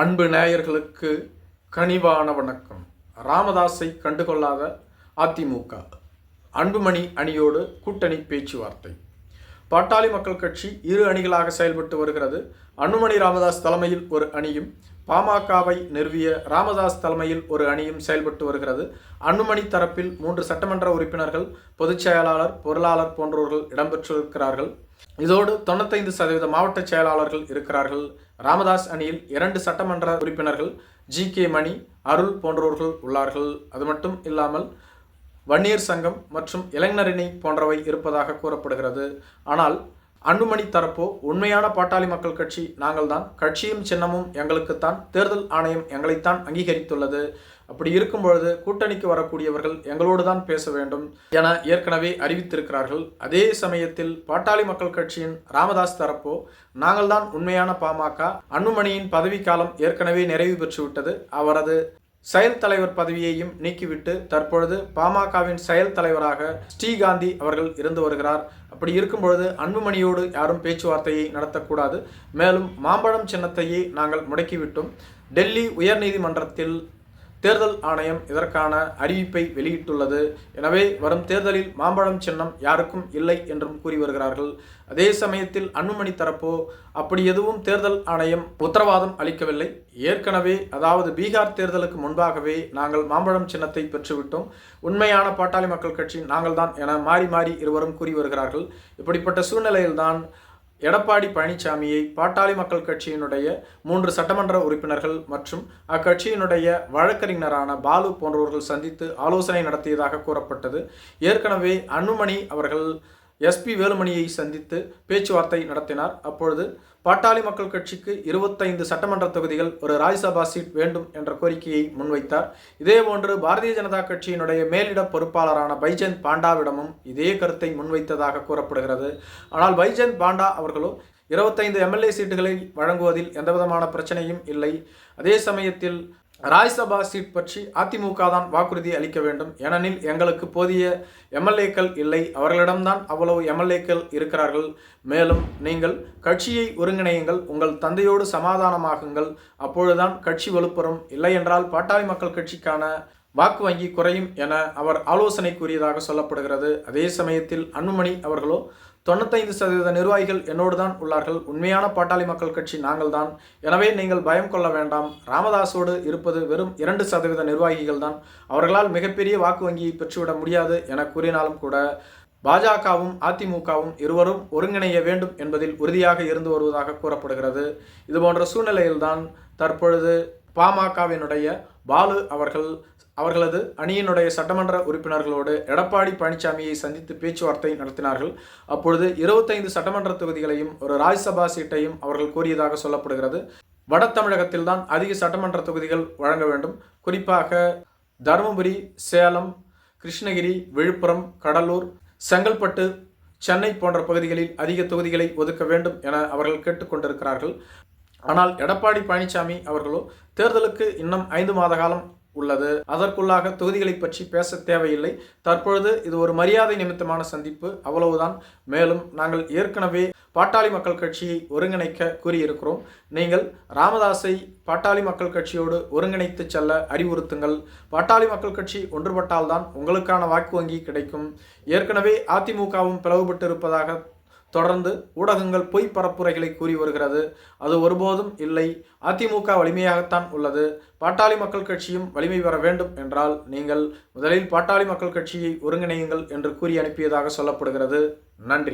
அன்பு நேயர்களுக்கு கனிவான வணக்கம். ராமதாஸை கண்டுகொள்ளாத அதிமுக. அன்புமணி அணியோடு கூட்டணி பேச்சுவார்த்தை. பாட்டாளி மக்கள் கட்சி இரு அணிகளாக செயல்பட்டு வருகிறது. அன்புமணி ராமதாஸ் தலைமையில் ஒரு அணியும் பாமகவை நிறுவிய ராமதாஸ் தலைமையில் ஒரு அணியும் செயல்பட்டு வருகிறது. அன்புமணி தரப்பில் மூன்று சட்டமன்ற உறுப்பினர்கள் பொதுச் செயலாளர் பொருளாளர் போன்றவர்கள் இடம்பெற்றிருக்கிறார்கள். இதோடு தொண்ணூத்தைந்து சதவீத மாவட்ட செயலாளர்கள் இருக்கிறார்கள். ராமதாஸ் அணியில் இரண்டு சட்டமன்ற உறுப்பினர்கள் ஜி. கே. மணி அருள் போன்றவர்கள் உள்ளார்கள். அது மட்டும் இல்லாமல் வன்னியர் சங்கம் மற்றும் இளைஞரணி போன்றவை இருப்பதாக கூறப்படுகிறது. ஆனால் அன்புமணி தரப்போ உண்மையான பாட்டாளி மக்கள் கட்சி நாங்கள்தான். கட்சியும் சின்னமும் எங்களுக்குத்தான். தேர்தல் ஆணையம் எங்களைத்தான் அங்கீகரித்துள்ளது. அப்படி இருக்கும் பொழுது கூட்டணிக்கு வரக்கூடியவர்கள் எங்களோடு தான் பேச வேண்டும் என ஏற்கனவே அறிவித்திருக்கிறார்கள். அதே சமயத்தில் பாட்டாளி மக்கள் கட்சியின் ராமதாஸ் தரப்போ நாங்கள்தான் உண்மையான பாமக அன்புமணியின் பதவிக்காலம் ஏற்கனவே நிறைவு பெற்றுவிட்டது. அவரது செயல் தலைவர் பதவியையும் நீக்கிவிட்டு தற்பொழுது பாமகவின் செயல் தலைவராக ஸ்ரீகாந்தி அவர்கள் இருந்து வருகிறார். அப்படி இருக்கும் பொழுது அன்புமணியோடு யாரும் பேச்சுவார்த்தையை நடத்தக்கூடாது. மேலும் மாம்பழம் சின்னத்தையே நாங்கள் முடக்கிவிட்டோம். டெல்லி உயர்நீதிமன்றத்தில் தேர்தல் ஆணையம் இதற்கான அறிவிப்பை வெளியிட்டுள்ளது. எனவே வரும் தேர்தலில் மாம்பழம் சின்னம் யாருக்கும் இல்லை என்றும் கூறி வருகிறார்கள். அதே சமயத்தில் அன்புமணி தரப்போ அப்படி எதுவும் தேர்தல் ஆணையம் உத்தரவாதம் அளிக்கவில்லை. ஏற்கனவே அதாவது பீகார் தேர்தலுக்கு முன்பாகவே நாங்கள் மாம்பழம் சின்னத்தை பெற்றுவிட்டோம். உண்மையான பாட்டாளி மக்கள் கட்சி நாங்கள்தான் என மாறி மாறி இருவரும் கூறி வருகிறார்கள். இப்படிப்பட்ட சூழ்நிலையில்தான் எடப்பாடி பழனிசாமியை பாட்டாளி மக்கள் கட்சியினுடைய மூன்று சட்டமன்ற உறுப்பினர்கள் மற்றும் அக்கட்சியினுடைய வழக்கறிஞரான பாலு போன்றவர்கள் சந்தித்து ஆலோசனை நடத்தியதாக கூறப்பட்டது. ஏற்கனவே அன்புமணி அவர்கள் எஸ்பி வேலுமணியை சந்தித்து பேச்சுவார்த்தை நடத்தினார். அப்பொழுது பாட்டாளி மக்கள் கட்சிக்கு இருபத்தைந்து சட்டமன்ற தொகுதிகள் ஒரு ராஜ்யசபா சீட் வேண்டும் என்ற கோரிக்கையை முன்வைத்தார். இதேபோன்று பாரதிய ஜனதா கட்சியினுடைய மேலிட பொறுப்பாளரான பைஜந்த் பாண்டாவிடமும் இதே கருத்தை முன்வைத்ததாக கூறப்படுகிறது. ஆனால் பைஜந்த் பாண்டா அவர்களோ இருபத்தைந்து எம்எல்ஏ சீட்டுகளை வழங்குவதில் எந்தவிதமான பிரச்சனையும் இல்லை. அதே சமயத்தில் ராஜ்யசபா சீட் பற்றி அதிமுக தான் வாக்குறுதி அளிக்க வேண்டும். ஏனெனில் எங்களுக்கு போதிய எம்எல்ஏக்கள் இல்லை. அவர்களிடம்தான் அவ்வளவு எம்எல்ஏக்கள் இருக்கிறார்கள். மேலும் நீங்கள் கட்சியை ஒருங்கிணையுங்கள். உங்கள் தந்தையோடு சமாதானமாகுங்கள். அப்பொழுதுதான் கட்சி வலுப்பெறும். இல்லையென்றால் பாட்டாளி மக்கள் கட்சிக்கான வாக்கு வங்கி குறையும் என அவர் ஆலோசனை கூறியதாக சொல்லப்படுகிறது. அதே சமயத்தில் அன்புமணி அவர்களோ தொண்ணூத்தைந்து சதவீத நிர்வாகிகள் என்னோடு தான் உள்ளார்கள். உண்மையான பாட்டாளி மக்கள் கட்சி நாங்கள் தான் எனவே நீங்கள் பயம் கொள்ள வேண்டாம். ராமதாஸோடு இருப்பது வெறும் இரண்டு சதவீத நிர்வாகிகள் தான் அவர்களால் மிகப்பெரிய வாக்கு வங்கியை பெற்றுவிட முடியாது என கூறினாலும் கூட பாஜகவும் அதிமுகவும் இருவரும் ஒருங்கிணைய வேண்டும் என்பதில் உறுதியாக இருந்து வருவதாக கூறப்படுகிறது. இதுபோன்ற சூழ்நிலையில்தான் தற்பொழுது பாமகவினுடைய பாலு அவர்கள் அவர்களது அணியினுடைய சட்டமன்ற உறுப்பினர்களோடு எடப்பாடி பழனிசாமியை சந்தித்து பேச்சுவார்த்தை நடத்தினார்கள். அப்பொழுது இருபத்தைந்து சட்டமன்ற தொகுதிகளையும் ஒரு ராஜ்யசபா சீட்டையும் அவர்கள் கோரியதாக சொல்லப்படுகிறது. வட தமிழகத்தில்தான் அதிக சட்டமன்ற தொகுதிகள் வழங்க வேண்டும். குறிப்பாக தருமபுரி சேலம் கிருஷ்ணகிரி விழுப்புரம் கடலூர் செங்கல்பட்டு சென்னை போன்ற பகுதிகளில் அதிக தொகுதிகளை ஒதுக்க வேண்டும் என அவர்கள் கேட்டுக்கொண்டிருக்கிறார்கள் ஆனால் எடப்பாடி பழனிசாமி அவர்களோ தேர்தலுக்கு இன்னும் ஐந்து மாத காலம் உள்ளது. அதற்குள்ளாக தொகுதிகளை பற்றி பேச தேவையில்லை. தற்பொழுது இது ஒரு மரியாதை நிமித்தமான சந்திப்பு. அவ்வளவுதான். மேலும் நாங்கள் ஏற்கனவே பாட்டாளி மக்கள் கட்சியை ஒருங்கிணைக்க கூறியிருக்கிறோம். நீங்கள் ராமதாஸை பாட்டாளி மக்கள் கட்சியோடு ஒருங்கிணைத்து செல்ல அறிவுறுத்துங்கள். பாட்டாளி மக்கள் கட்சி ஒன்றுபட்டால்தான் உங்களுக்கான வாக்கு வங்கி கிடைக்கும். ஏற்கனவே அதிமுகவும் பிளவுபட்டு இருப்பதாக தொடர்ந்து ஊடகங்கள் பொய் பரப்புரைகளை கூறி வருகிறது. அது ஒருபோதும் இல்லை. அதிமுக வலிமையாகத்தான் உள்ளது. பாட்டாளி மக்கள் கட்சியும் வலிமை பெற வேண்டும் என்றால் நீங்கள் முதலில் பாட்டாளி மக்கள் கட்சியை ஒருங்கிணையுங்கள் என்று கூறி அனுப்பியதாக சொல்லப்படுகிறது. நன்றி.